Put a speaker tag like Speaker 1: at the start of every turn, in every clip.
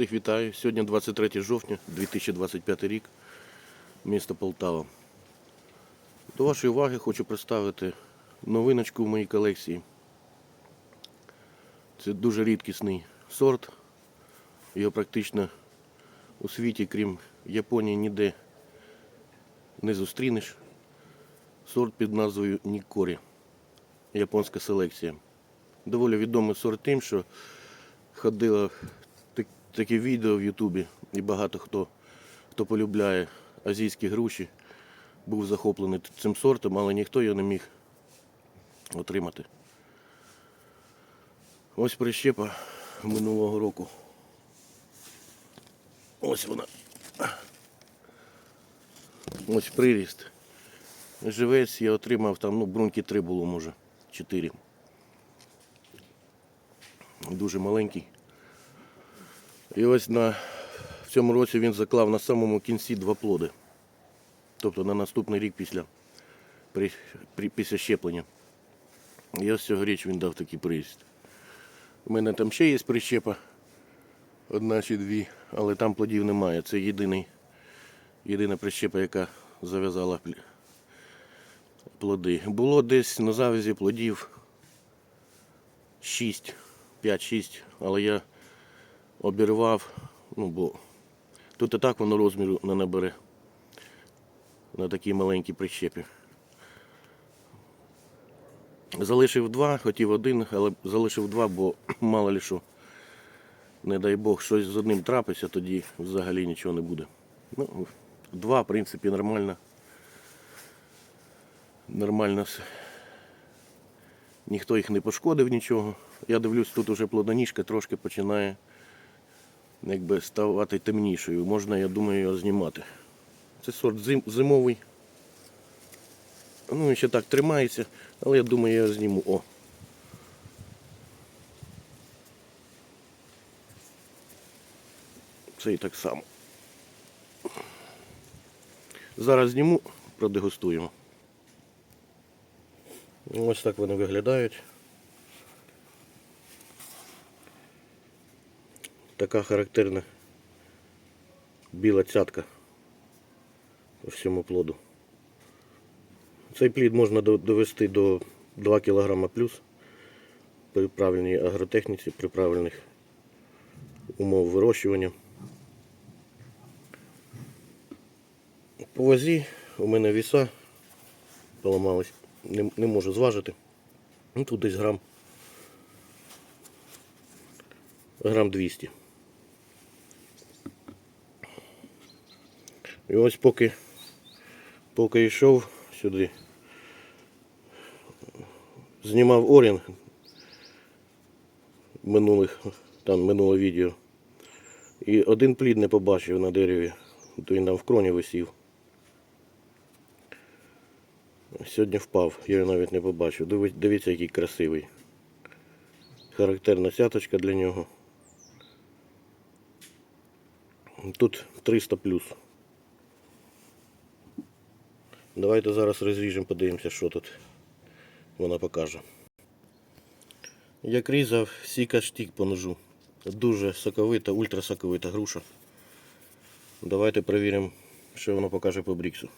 Speaker 1: Всіх вітаю. Сьогодні 23 жовтня 2025 рік, місто Полтава. До вашої уваги хочу представити новиночку в моїй колекції. Це дуже рідкісний сорт. Його практично у світі, крім Японії, ніде не зустрінеш. Сорт під назвою Нікорі. Японська селекція. Доволі відомий сорт тим, що ходило так- таке відео в Ютубі, і багато хто, хто полюбляє азійські груші, був захоплений цим сортом, але ніхто його не міг отримати. Ось прищепа минулого року. Ось вона. Ось приріст. Живець я отримав там, ну, бруньки три було, може, чотири. Дуже маленький. І ось на, в цьому році він заклав на самому кінці два плоди. Тобто на наступний рік після, при, при, після щеплення. І ось цьогоріч він дав такий приїзд. У мене там ще є прищепа, одна чи дві, але там плодів немає. Це єдиний, єдина прищепа, яка зав'язала плоди. Було десь на завязі плодів 6, 5-6, але я обірвав, ну бо тут і так воно розміру не набере на такій маленькій прищепі. Залишив два, хотів один, але залишив два, бо мало ли що, не дай Бог, щось з одним трапиться, тоді взагалі нічого не буде. Ну, два, в принципі, нормально. Нормально все. Ніхто їх не пошкодив нічого. Я дивлюсь, тут уже плодоніжка трошки починає якби ставати темнішою. Можна, я думаю, його знімати. Це сорт зим, зимовий. Ну, ще так тримається, але я думаю, я його зніму. О. Це і так само. Зараз зніму, продегустуємо. Ось так вони виглядають. Така характерна біла цятка по всьому плоду. Цей плід можна довести до 2 кг плюс при правильній агротехніці, при правильних умов вирощування. По вазі у мене віса поламались, не, не можу зважити. Ну, тут десь грам. Грам 200. І ось поки, поки йшов сюди, знімав орін минулих, там минуле відео. І один плід не побачив на дереві, то він там в кроні висів. Сьогодні впав, я його навіть не побачив. Дивіться, який красивий. Характерна сяточка для нього. Тут 300 плюс. Давайте зараз розріжемо, подивимося, що тут вона покаже. Як різав сіка штік по ножу. Дуже соковита, ультрасоковита груша. Давайте перевіримо, що воно покаже по бріксу.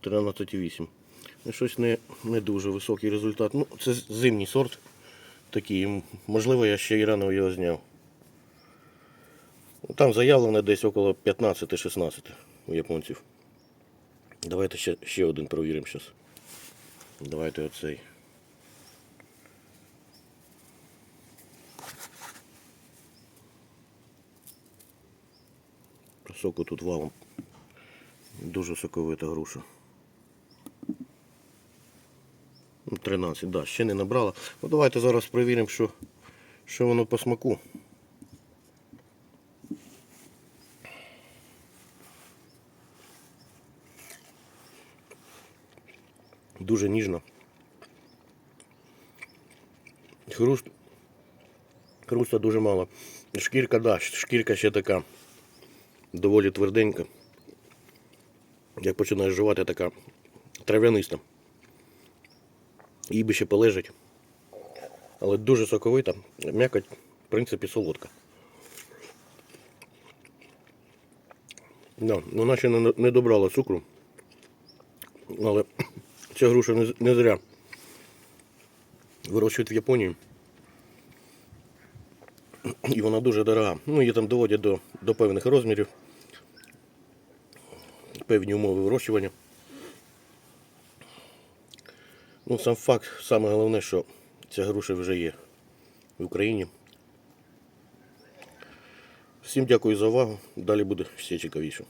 Speaker 1: Тринадцять вісім. Щось не, не дуже високий результат. Ну, це зимній сорт такий. Можливо, я ще і рано його зняв. Ну, Там заявлено десь около 15-16 у японців. Давайте ще, ще один провіримо зараз. Давайте оцей. Соку тут валом. Дуже соковита груша. Ну, 13, да, ще не набрала. Ну давайте зараз перевіримо, що, що воно по смаку. Дуже ніжно. Хруст. Хруста дуже мало. Шкірка, да, шкірка ще така доволі тверденька. Як починаєш жувати, така трав'яниста. Їй би ще полежить. Але дуже соковита, м'якоть, в принципі, солодка. Да, ну, вона ще не, добрала цукру. Але ця груша не зря вирощують в Японії. І вона дуже дорога. Ну, її там доводять до, до певних розмірів, певні умови вирощування. Ну, сам факт, саме головне, що ця груша вже є в Україні. Всім дякую за увагу. Далі буде ще цікавіше.